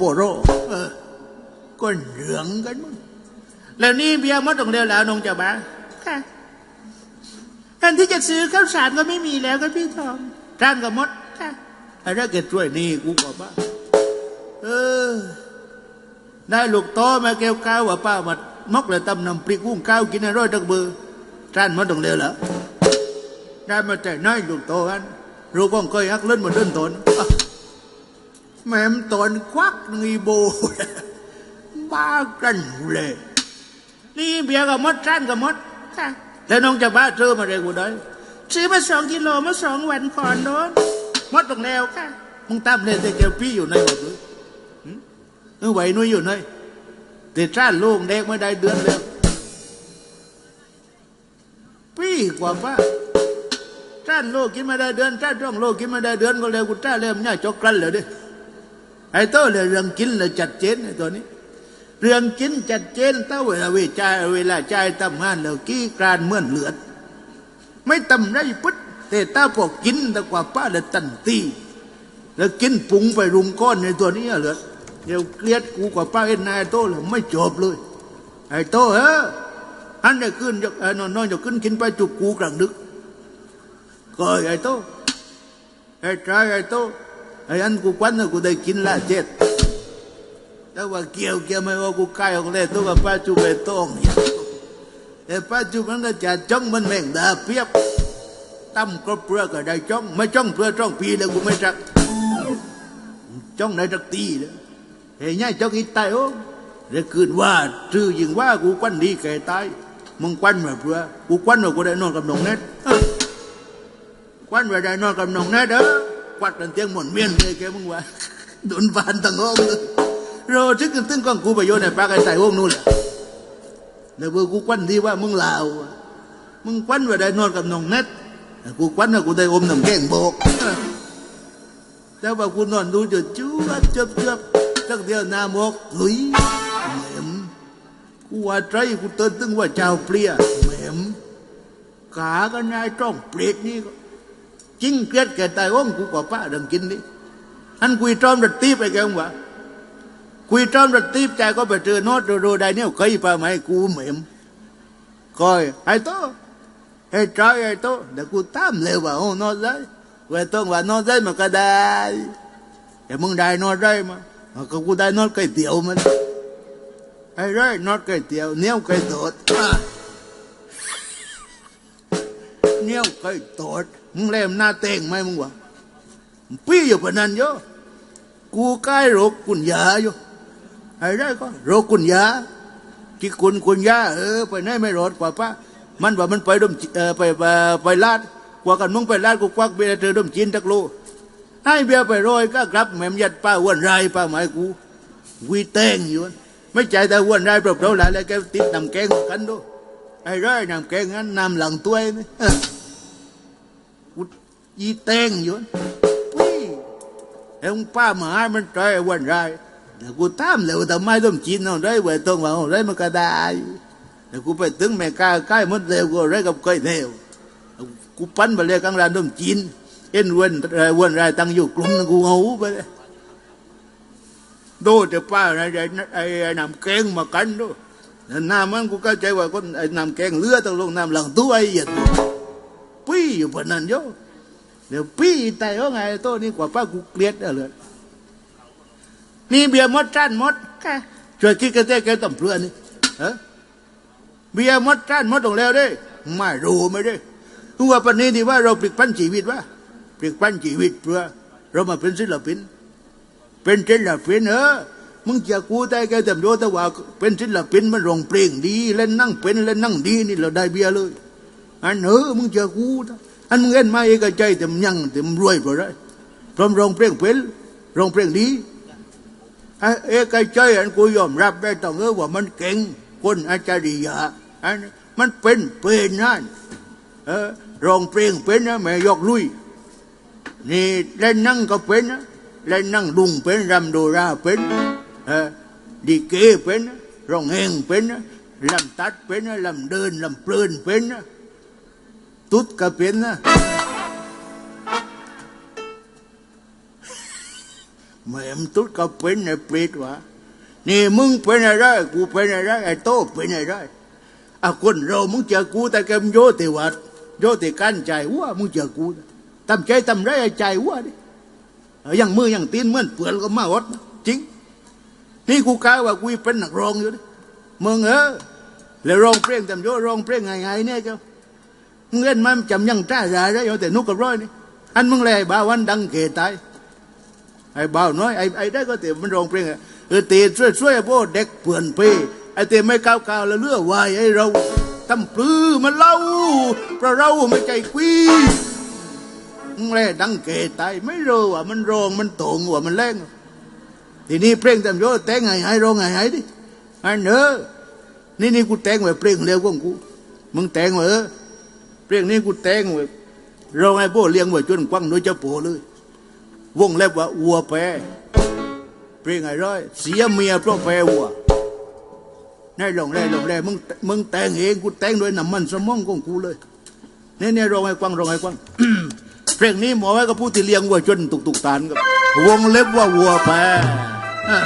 โปโรเออก็เหลืองกันมั้งแล้วนี่เบียร์มดตรงเดียวแล้วนงจะบ้าค่ะแทนที่จะซื้อข้าวสารก็ไม่มีแล้วกันพี่ทองร้านก็หมดค่ะอะไรเกิดช่วยนี่กูก็บ้าเออได้ลูกโตมาแก้วก้าวว่าป้ามามกเลยตำนำปริกุ้งก้าวกินอร่อยดักเบอร์ร้านมดตรงเดียวแล้วได้มาแต่น้อยลูกโตกันรู้ก้องเคยฮักเล่นมาเดินตนอะ แม่มตอนควักหนึ่งอีโบบ้ากันเลย นี่เบียร์กับมดร้านกับมดค่ะแล้วน้องจะบ้าซื้อมาเลยกูได้ซื้อมาสองกิโลมาสองวันก่อนโดนมดตรงแล้วค่ะมึงตามเลยแต่แกวพี่อยู่ในหมดเลยหืมเออไหวนุ้ยอยู่ในแต่ร้านลูกเด็กไม่ได้เดือนแล้วพี่กว่าป้าร้านลูกกินไม่ได้เดือนร้านร่องลูกกินไม่ได้เดือนก็แล้วกูจ้าเริ่มเนี่ยจกกันเลยดิ ไอ้โตเลยเรื่องกินเลยจัดเจนไอ้ตัวนี้ เรื่องกินจัดเจนถ้าเวลาเวลาเวลาใจทำงานแล้วกี้กรานเมื่อนเลือด ไม่ตำไรปึ๊ดแต่ถ้าพอกินแตะกว่าป้าเลยตันตีแล้วกินปรุงไปรุมก้อนในตัวนี้เหลือเดี๋ยวเกลียดกูกว่าป้าเอ็นนายโตเลยไม่จบเลย ไอ้โตเฮ้ออันได้ขึ้นยกเออนอนนอนจะขึ้นกินไปจุกกูกลางดึกก็ไอ้โตไอ้ชายไอ้โต ไอ้อันกูควันน่ะกูได้กินละเจ็ดแต่ว่าเกี่ยวเกี่ยวไม่ว่ากูใกล้ออกเลยตัวกับป้าจูไปต้องเนี่ยแต่ป้าจูมันก็จะจ้องมันแม่งดาเปียบตั้มก็เปลือกก็ได้จ้องไม่จ้องเปลือกจ้องปีเลยกูไม่จักจ้องในจักตีเลยเฮ้ยง่ายจ้องอีตายโอ้เดี๋ยวคืนว่าชื่อยิงว่ากูควันดีแก่ตายมึงควันมาเปลือกูควันมากูได้นอนกับน้องเน็ตควันมาได้นอนกับน้องเน็ตเด้อ ควัดกันเตียงหมอนเมียนเลยแกมึงว่าโดนบานตั้งห้องเลยรอทึกตึ้งกองกูไปโยนในปากไอ้ใส่วงนู่นแหละเดี๋ยวกูควันดีว่ามึงลาวมึงควันว่าได้นอนกับน้องเน็ตกูควันว่ากูได้อมน้ำแกงโบกแต่ว่ากูนอนดูจดจูบจบจบสักเดียวหน้ามกลุยเหม็มกูว่าใจกูเตือนตึ้งว่าเจ้าเปลี่ยเหม็มขาก็นายจ้องเปรตนี่ก็ จริงเกลียดแก่ตายว่องกูกว่าป้าเดิมกินนี่อันกูจอมระตีไปแกงวะคุยจอมรถตีใจก็ไปเจอโนดโรได้เนี่ยเคยไปไหมกูเหม็มคอยไอ้โตไอ้ใจไอ้โตเดี๋ยวกูตามเลยว่าโอ้โนดได้เวต้องว่าโนดได้มันก็ได้แต่มึงได้โนดได้มาเอาก็กูได้โนดไก่เตี๋ยวมันไอ้ไรโนดไก่เตี๋ยวเนี้ยไก่โตด เนี้ยก่โตดมึงเล่มหน้าเต่งไหมมึงวะพี่อยู่ปนันโยกูใกล้โรคกุนยาอยู่ไอ้ได้ก็โรคกุนยาที่คุณกุนยาเออไปไหนไม่รอดกว่าป้ามันว่ามันไปดมเออไปไปไปลาดกว่ากันมึงไปลาดกูควักเบียร์เธอดมจีนตักโลให้เบียร์ไปโรยก็กลับแม่มยัดป้าอ้วนไรป้าหมายกูวีแตงอยู่ไม่ใจแต่อ้วนไรเปล่าๆหลายแล้วแกติดน้ำแกงกันดูไอ้ไรน้ำแกงนั้นน้ำหลังตัวนี่เออ กูยีแตงอยู่วิ่เอ็งป้ามาให้มันใจวันไรแต่กูตามเลยทำไมต้องจีนเอาได้ไว้ตรงว่าเอาได้มันก็ได้แต่กูไปถึงแม่กาใกล้หมดเร็วกูได้กับเคยเร็วกูปั้นไปเลยกลางร้านต้มจีนเอ็นวันไรวันไรตั้งอยู่กลุ่มนึงกูเอาไปเลยดูแต่ป้าไอ้ไอ้ไอ้น้ำแกงมากันดูน้ำมันกูเข้าใจว่าคนไอ้น้ำแกงเลือดต้องลงน้ำหลังตัวไอ้เหยียด อยู่ปนนั้นโยเดี๋ยวพี่แต่ว่าไงโต้นี่กว่าป้ากูเกลียดเอาเลยนี่เบียร์มดจ้านมดค่ะช่วยคิดกันเต้แกต่ำเพื่อนนี่เออเบียร์มดจ้านมดตรงแล้วดิไม่รู้ไม่ได้คือว่าปัจจุบันที่ว่าเราปลิกปั้นชีวิตวะปลิกปั้นชีวิตเพื่อ เรามาเป็นศิลปิน เป็นศิลปินเออมึงจะกูแต่แกจำโยแต่ว่า เป็นศิลปินมันร้องเพลงดีเล่นนั่งเป็นเล่นนั่งดีนี่เราได้เบียร์เลยอันเออมึงจอกูนะ อันมึงเอ็นมาเอกใจแต่มยังแต่มรวยเพราะไรพร้อมรองเพลงเพลรองเพลงดีไอ้เอกใจอันกูยอมรับได้ต้องเออว่ามันเก่งคนอาจารย์ยาอันนี้มันเป็นเป็นนั่นเออรองเพลงเป็นนะแม่ยกลุยนี่เล่นนั่งก็เป็นนะเล่นนั่งดุงเป็นรำโดราเป็นเออดีเกเป็นร้องเองเป็นนะลำตัดเป็นนะลำเดินลำเพลินเป็นนะ ตุ๊ดก็เป็นนะแม่มตุ๊ดก็เป็นไอ้เปรตวะนี่มึงเป็นอะไรกูเป็นอะไรไอ้โตเป็นอะไรอะคนเรามึงเจอกูแต่แกมโยติวัดโยติกันใจว่ามึงเจอกูทำใจทำไรไอ้ใจว่าดิอย่างมืออย่างตีนเหมือนเปลือนก็มาอดจริง นี่กูกล่าวว่ากูเป็นนักร้องอยู่ดิมึงเออแล้วร้องเพลงทำโยร้องเพลงไงไงเนี่ยเจ้า มึงเล่นมันจำยังจ้าราได้เอาแต่นุกกับร้อยนี่อันมึงเลยบ่าวันดังเกตายไอ้บ่าวน้อยไอ้ไอ้ได้ก็เตะมันร้องเพลงอะเออเตะช่วยช่วยพวกเด็กเปื่อนเพไอ้เตะไม่ก้าวกาวแล้วเลือวายไอ้เราทำปลื้อมันเล่าเพราะเราไม่ใจกุยแร่ดังเกตายไม่รู้ว่ามันร้องมันโตงว่ามันแรงทีนี้เพลงทำโยแต่งไงให้ร้องไงให้ดิไอ้เนอนี่นี่กูแต่งไว้เพลงเร็วของกูมึงแต่งไว้เออ เพลงนี้กูแต่งไว้ร้องไอ้พวกเลี้ยงไว้จนกว้างโดยจะโปเลย วงเล็บว่าวัวแพ้เปรียงไอ้ร้อย เสียเมียเพราะแพ้วัวได้ลงได้ลงได้มึงมึงแต่งเองกูแต่งด้วยน้ำมันสมองของกูเลยเนี่ยเนี่ยรองไอ้กวางรองไอ้กวางเพลงนี้หมอไว้กับผู้ที่เลี้ยงวัวจนตุกตุกตานกับวงเล็บว่าวัวแพ้อ่